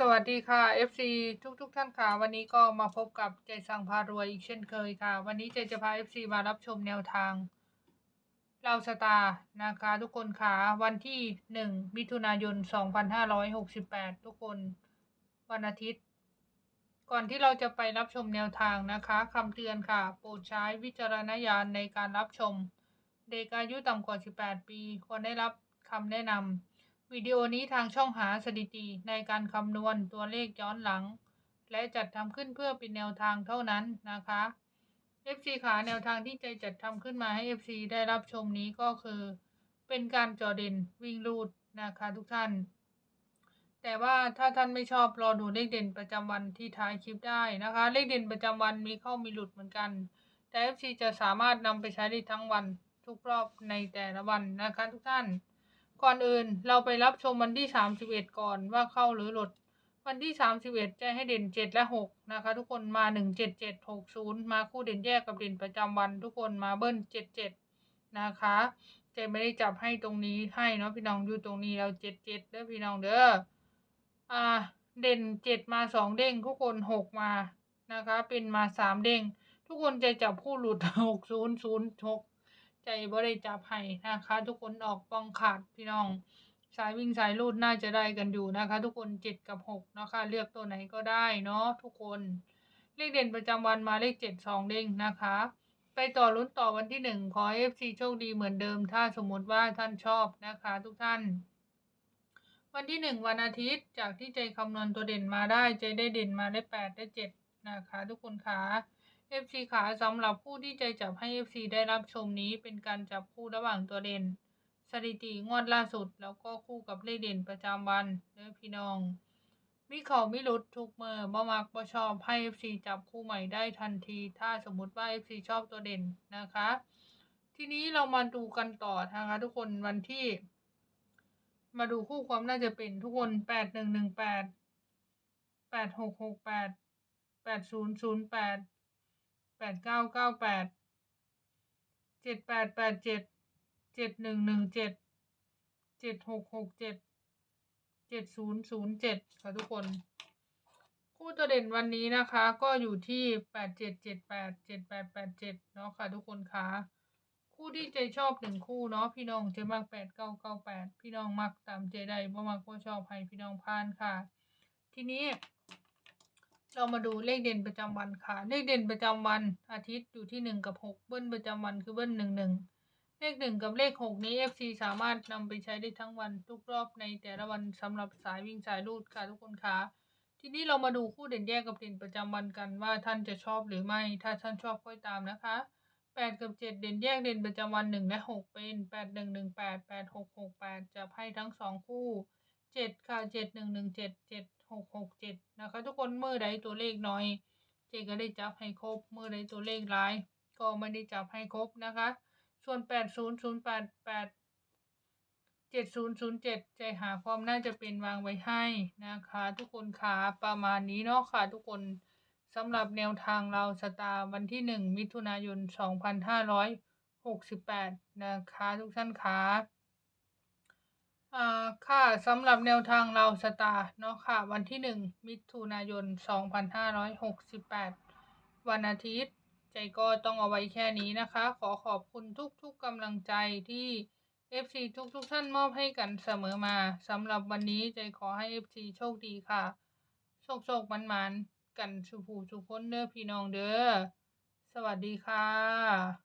สวัสดีค่ะ FC ทุกทุกๆท่านค่ะ วันนี้ก็มาพบกับใจสั่งพารวยอีกเช่นเคยค่ะ วันนี้ใจจะพา FC มารับชมแนวทางเราสตาร์นะคะทุกคนค่ะวันที่ 1 มิถุนายน 2568 ทุกคนวันอาทิตย์ ก่อนที่เราจะไปรับชมแนวทางนะคะคำเตือนค่ะ โปรดใช้วิจารณญาณในการรับชม เด็กอายุต่ำกว่า 18 ปี ควรได้รับคำแนะนำ วิดีโอนี้ทางช่องหาสถิติในการคำนวณตัวเลขย้อนหลัง และจัดทำขึ้นเพื่อเป็นแนวทางเท่านั้นนะคะ FC ขาแนวทางที่ใจจัดทำขึ้นมาให้ FC ได้รับชมนี้ก็คือ เป็นการจอเด่นวิ่งรูดนะคะทุกท่าน แต่ว่าถ้าท่านไม่ชอบรอดูเลขเด่นประจำวันที่ท้ายคลิปได้นะคะ เลขเด่นประจำวันมีเข้ามีหลุดเหมือนกัน แต่ FC จะสามารถนำไปใช้ได้ทั้งวันทุกรอบในแต่ละวันนะคะทุกท่าน ก่อนอื่นเราไปรับชมวันที่ 31 ก่อนว่าเข้าหรือหลุด วันที่ 31 จะให้เด่น 7 และ 6 นะคะ ทุกคนมา 1 7 7 6 0 มาคู่เด่นแยกกับเด่นประจำวัน ทุกคนมาเบิ้ล 77 นะคะเจไม่ได้จับให้ตรงนี้ให้เนาะพี่น้องอยู่ตรงนี้เรา77เด้อพี่น้องเด้ออ่า เด่น7มา2เด้งทุกคน6มานะคะ เป็นมา3เด้งทุกคนจะจับคู่หลุด6 0 0 6 ใจบ่ได้จับให้นะคะ ทุกคนออกป้องขาดพี่น้อง สายวิ่งสายรูดน่าจะได้กันอยู่นะคะ ทุกคนเจ็ดกับหกนะคะเลือกตัวไหนก็ได้เนาะทุกคนเลขเด่นประจำวันมาเลขเจ็ดสองเด้งนะคะไปต่อลุ้นต่อวันที่หนึ่งขอเอฟซีโชคดีเหมือนเดิม ถ้าสมมติว่าท่านชอบนะคะ ทุกท่าน วันที่หนึ่งวันอาทิตย์จากที่ใจคำนวณตัวเด่นมาได้ ใจได้เด่นมาได้แปดได้เจ็ดนะคะ ทุกคนคะ FC ขาสำหรับผู้ที่ใจจับให้ FC ได้รับชมนี้เป็นการจับคู่ระหว่างตัวเด่น สถิติงวดล่าสุด แล้วก็คู่กับเลขเด่นประจำวันเด้อพี่น้อง มีเขาไม่หลุดทุกเมื่อบ่มักบ่ชอบให้ FC จับคู่ใหม่ได้ทันที ถ้าสมมติว่า FC ชอบตัวเด่นนะคะ ทีนี้เรามาดูกันต่อนะคะทุกคนวันที่ มาดูคู่ความน่าจะเป็นทุกคนแปดหนึ่งหนึ่งแปดแปดหกหกแปดแปดศูนย์ศูนย์แปด ดเก้าเก้าแปดเจ็ดแปดแปดเจ็ดเจ็ดหนึ่งหนึ่งเจ็ดเจ็ดหกหกเจ็ดเจ็ดศูนย์ศูนย์เจ็ดค่ะทุกคน คู่ตัวเด่นวันนี้นะคะ ก็อยู่ที่แปดเจ็ดเจ็ดแปดเจ็ดแปดแปดเจ็ดเนาะค่ะทุกคนคะคู่ที่ใจชอบหนึ่งคู่เนาะพี่น้องจะมักแปดเก้าเก้าแปดพี่น้องมักตามใจได้บ่มักก็ชอบให้พี่น้องพานค่ะ ทีนี้ เรามาดูเลขเด่นประจำวันค่ะ เลขเด่นประจำวันอาทิตย์อยู่ที่หนึ่งกับหกเบิ้ลประจำวันคือเบิ้ลหนึ่งหนึ่งเลขหนึ่งกับเลขหกนี้ FC สามารถนำไปใช้ได้ทั้งวันทุกรอบในแต่ละวันสำหรับสายวิ่งสายรูดค่ะทุกคนคะทีนี้เรามาดูคู่เด่นแยกกับเด่นประจำวันกันว่าท่านจะชอบหรือไม่ ถ้าท่านชอบค่อยตามนะคะแปดกับเจ็ดเด่นแยกเด่นประจำวันหนึ่งและหกเป็นแปดหนึ่งหนึ่งแปดแปดหกหกแปดจะให้ทั้งสองคู่ เจ็ดค่ะเจ็ดหนึ่งหนึ่งเจ็ดเจ็ดหกหกเจ็ดนะคะ ทุกคนเมื่อใดตัวเลขน้อย เจก็ได้จับให้ครบเมื่อใดตัวเลขร้าย ก็ไม่ได้จับให้ครบนะคะ ส่วนแปดศูนย์ศูนย์แปดแปดเจ็ดศูนย์ศูนย์เจ็ดใจหาความน่าจะเป็นวางไว้ให้นะคะ ทุกคนค่ะประมาณนี้เนาะค่ะ ทุกคนสำหรับแนวทางเราสตาร์วันที่หนึ่งมิถุนายนสองพันห้าร้อยหกสิบแปดนะคะ ทุกท่านค่ะ อ่าค่ะสำหรับแนวทางเราสตาร์เนาะค่ะ วันที่หนึ่งมิถุนายนสองพันห้าร้อยหกสิบแปดวันอาทิตย์ ใจก็ต้องเอาไว้แค่นี้นะคะ ขอขอบคุณทุกๆกำลังใจที่ FC ทุกๆท่านมอบให้กันเสมอมาสำหรับวันนี้ใจขอให้ FC โชคดีค่ะ โชคโชคมันมันๆกันสุภูสุคนเด้อพี่น้องเด้อสวัสดีค่ะ